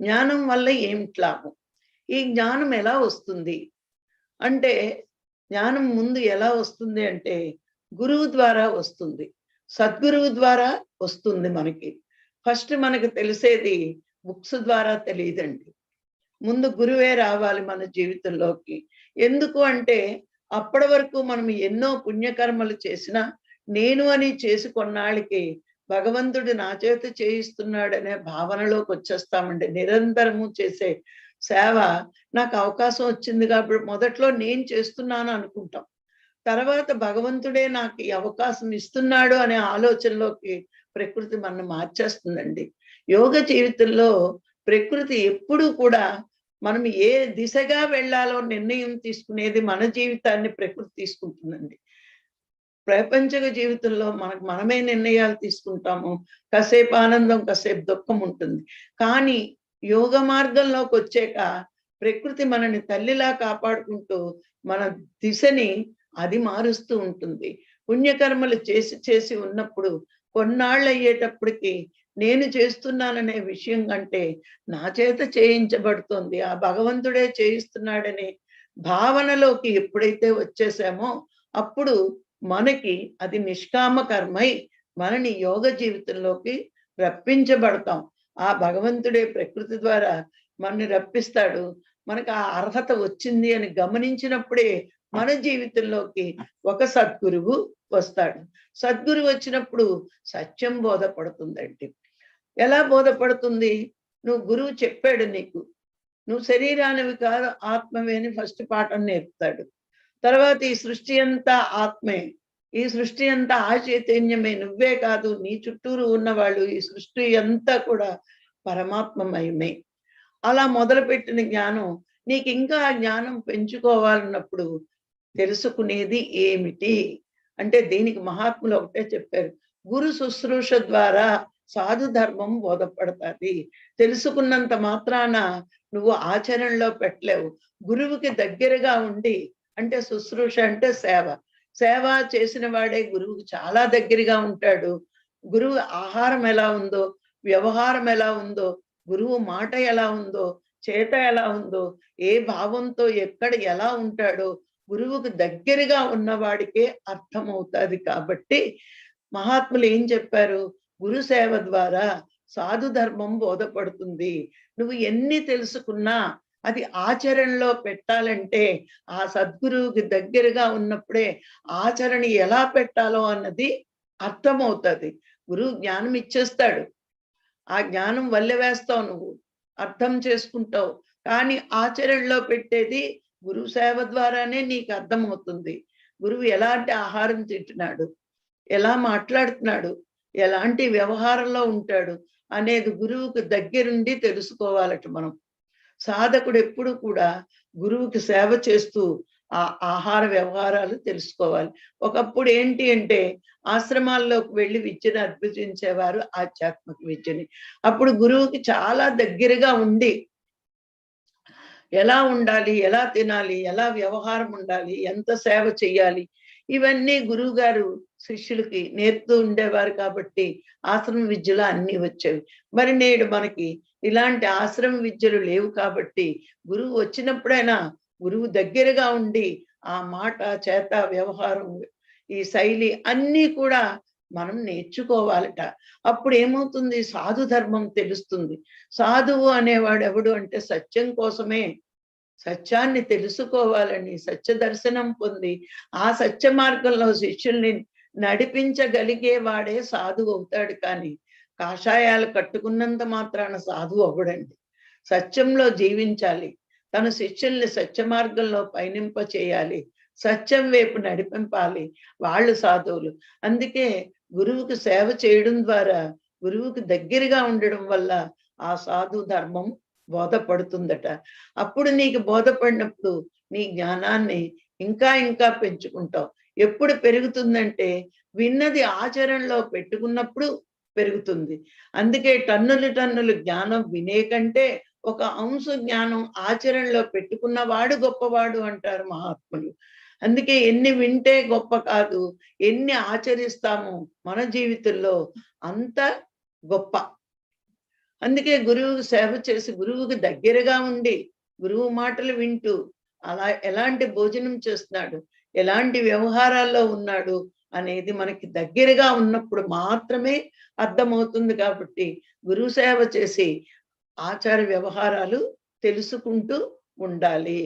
జ్ఞానం వల్ల ఏమిటి లాభం? ఈ జ్ఞానం ఎలా వస్తుంది? అంటే జ్ఞానం ముందు ఎలా వస్తుంది అంటే గురువు ద్వారా వస్తుంది. సద్గురువు ద్వారా వస్తుంది మనకి. ఫస్ట్ మనకు తెలిసేది బుక్స్ ద్వారా తెలియదండి. ముందు గురువే రావాలి మన జీవితంలోకి. ఎందుకు అంటే అప్పటి వరకు మనం ఎన్నో పుణ్యకర్మలు చేసినా నేను అని చేసుకున్నాళ్ళకి భగవంతుడు నా చేత చేయిస్తున్నాడనే భావనలోకి వచ్చేస్తామండి. నిరంతరము చేసే సేవ నాకు అవకాశం వచ్చింది కాబట్టి మొదట్లో నేను చేస్తున్నాను అనుకుంటాం. తర్వాత భగవంతుడే నాకు ఈ అవకాశం ఇస్తున్నాడు అనే ఆలోచనలోకి ప్రకృతి మనం మార్చేస్తుందండి. యోగ జీవితంలో ప్రకృతి ఎప్పుడూ కూడా మనం ఏ దిశగా వెళ్ళాలో నిర్ణయం తీసుకునేది మన జీవితాన్ని ప్రకృతి తీసుకుంటుందండి. ప్రపంచక జీవితంలో మనకు మనమే నిర్ణయాలు తీసుకుంటాము. కాసేపు ఆనందం కాసేపు దుఃఖం ఉంటుంది. కానీ యోగ మార్గంలోకి వచ్చాక ప్రకృతి మనని తల్లిలా కాపాడుకుంటూ మన దిశని అది మారుస్తూ ఉంటుంది. పుణ్యకర్మలు చేసి చేసి ఉన్నప్పుడు కొన్నాళ్ళు అయ్యేటప్పటికి నేను చేస్తున్నాననే విషయం కంటే నా చేత చేయించబడుతుంది. ఆ భగవంతుడే చేయిస్తున్నాడనే భావనలోకి ఎప్పుడైతే వచ్చేసామో అప్పుడు మనకి అది నిష్కామ కర్మై మనని యోగ జీవితంలోకి రప్పించబడతాం. ఆ భగవంతుడే ప్రకృతి ద్వారా మనని రప్పిస్తాడు. మనకు ఆ అర్హత వచ్చింది అని గమనించినప్పుడే మన జీవితంలోకి ఒక సద్గురువు వస్తాడు. సద్గురు వచ్చినప్పుడు సత్యం బోధపడుతుందండి. ఎలా బోధపడుతుంది? నువ్వు గురువు చెప్పాడు నీకు. నువ్వు శరీరానివి కాదు ఆత్మవే అని ఫస్ట్ పాఠం నేర్పుతాడు. తర్వాత ఈ సృష్టి అంతా ఆత్మే ఈ సృష్టి అంతా ఆ చైతన్యమే నువ్వే కాదు నీ చుట్టూరు ఉన్నవాళ్ళు ఈ సృష్టి అంతా కూడా పరమాత్మమయమే. అలా మొదలుపెట్టిన జ్ఞానం నీకు ఇంకా జ్ఞానం పెంచుకోవాలన్నప్పుడు తెలుసుకునేది ఏమిటి? అంటే దీనికి మహాత్ములు ఒకటే చెప్పారు గురు శుశ్రూష ద్వారా సాధు ధర్మం బోధపడతాది. తెలుసుకున్నంత మాత్రాన నువ్వు ఆచరణలో పెట్టలేవు. గురువుకి దగ్గరగా ఉండి అంటే శుశ్రూష అంటే సేవ. సేవ చేసిన వాడే గురువుకు చాలా దగ్గరగా ఉంటాడు. గురువు ఆహారం ఎలా ఉందో వ్యవహారం ఎలా ఉందో గురువు మాట ఎలా ఉందో చేత ఎలా ఉందో ఏ భావంతో ఎక్కడ ఎలా ఉంటాడో గురువుకు దగ్గరగా ఉన్నవాడికే అర్థమవుతుంది కాబట్టి మహాత్ములు ఏం చెప్పారు? గురు సేవ ద్వారా సాధు ధర్మం బోధపడుతుంది. నువ్వు ఎన్ని తెలుసుకున్నా అది ఆచరణలో పెట్టాలంటే ఆ సద్గురువుకి దగ్గరగా ఉన్నప్పుడే ఆచరణ ఎలా పెట్టాలో అన్నది అర్థమవుతుంది. గురువు జ్ఞానం ఇచ్చేస్తాడు. ఆ జ్ఞానం వల్లె వేస్తావు నువ్వు. అర్థం చేసుకుంటావు. కానీ ఆచరణలో పెట్టేది గురువు సేవ ద్వారానే నీకు అర్థమవుతుంది. గురువు ఎలాంటి ఆహారం తింటున్నాడు? ఎలా మాట్లాడుతున్నాడు? ఎలాంటి వ్యవహారంలో ఉంటాడు? అనేది గురువుకు దగ్గరుండి తెలుసుకోవాలట మనం. సాధకుడు ఎప్పుడు కూడా గురువుకి సేవ చేస్తూ ఆ ఆహార వ్యవహారాలు తెలుసుకోవాలి. ఒకప్పుడు ఏంటి అంటే ఆశ్రమాల్లోకి వెళ్ళి విద్యను అద్భుతించేవారు ఆధ్యాత్మిక విద్యని. అప్పుడు గురువుకి చాలా దగ్గరగా ఉండి ఎలా ఉండాలి ఎలా తినాలి ఎలా వ్యవహారం ఉండాలి ఎంత సేవ చేయాలి ఇవన్నీ గురువు గారు శిష్యులకి నేర్పుతూ ఉండేవారు కాబట్టి ఆశ్రమ విద్యలు అన్ని వచ్చేవి. మరి నేడు మనకి ఇలాంటి ఆశ్రమ విద్యలు లేవు కాబట్టి గురువు వచ్చినప్పుడైనా గురువు దగ్గరగా ఉండి ఆ మాట చేత వ్యవహారం ఈ శైలి అన్నీ కూడా మనం నేర్చుకోవాలట. అప్పుడు ఏమవుతుంది? సాధు ధర్మం తెలుస్తుంది. సాధువు అనేవాడు ఎవడు అంటే సత్యం కోసమే సత్యాన్ని తెలుసుకోవాలని సత్య దర్శనం పొంది ఆ సత్య మార్గంలో శిష్యుల్ని నడిపించగలిగే వాడే సాధువు అవుతాడు కానీ కాషాయాలు కట్టుకున్నంత మాత్రాన సాధువు అవ్వడండి. సత్యంలో జీవించాలి. తన శిష్యుల్ని సత్య మార్గంలో పయనింప చేయాలి. సత్యం వైపు నడిపింపాలి. వాళ్ళు సాధువులు. అందుకే గురువుకు సేవ చేయడం ద్వారా గురువుకి దగ్గరగా ఉండడం వల్ల ఆ సాధు ధర్మం బోధపడుతుందట. అప్పుడు నీకు బోధపడినప్పుడు నీ జ్ఞానాన్ని ఇంకా ఇంకా పెంచుకుంటావు. ఎప్పుడు పెరుగుతుందంటే విన్నది ఆచరణలో పెట్టుకున్నప్పుడు పెరుగుతుంది. అందుకే టన్నులు టన్నులు జ్ఞానం వినే కంటే ఒక అంశ జ్ఞానం ఆచరణలో పెట్టుకున్నవాడు గొప్పవాడు అంటారు మహాత్ములు. అందుకే ఎన్ని వింటే గొప్ప కాదు ఎన్ని ఆచరిస్తాము మన జీవితంలో అంత గొప్ప. అందుకే గురువుకు సేవ చేసి గురువుకు దగ్గరగా ఉండి గురువు మాటలు వింటూ అలా ఎలాంటి భోజనం చేస్తున్నాడు? ఎలాంటి వ్యవహారాల్లో ఉన్నాడు అనేది మనకి దగ్గరగా ఉన్నప్పుడు మాత్రమే అర్థమవుతుంది కాబట్టి గురువు సేవ చేసి ఆచార వ్యవహారాలు తెలుసుకుంటూ ఉండాలి.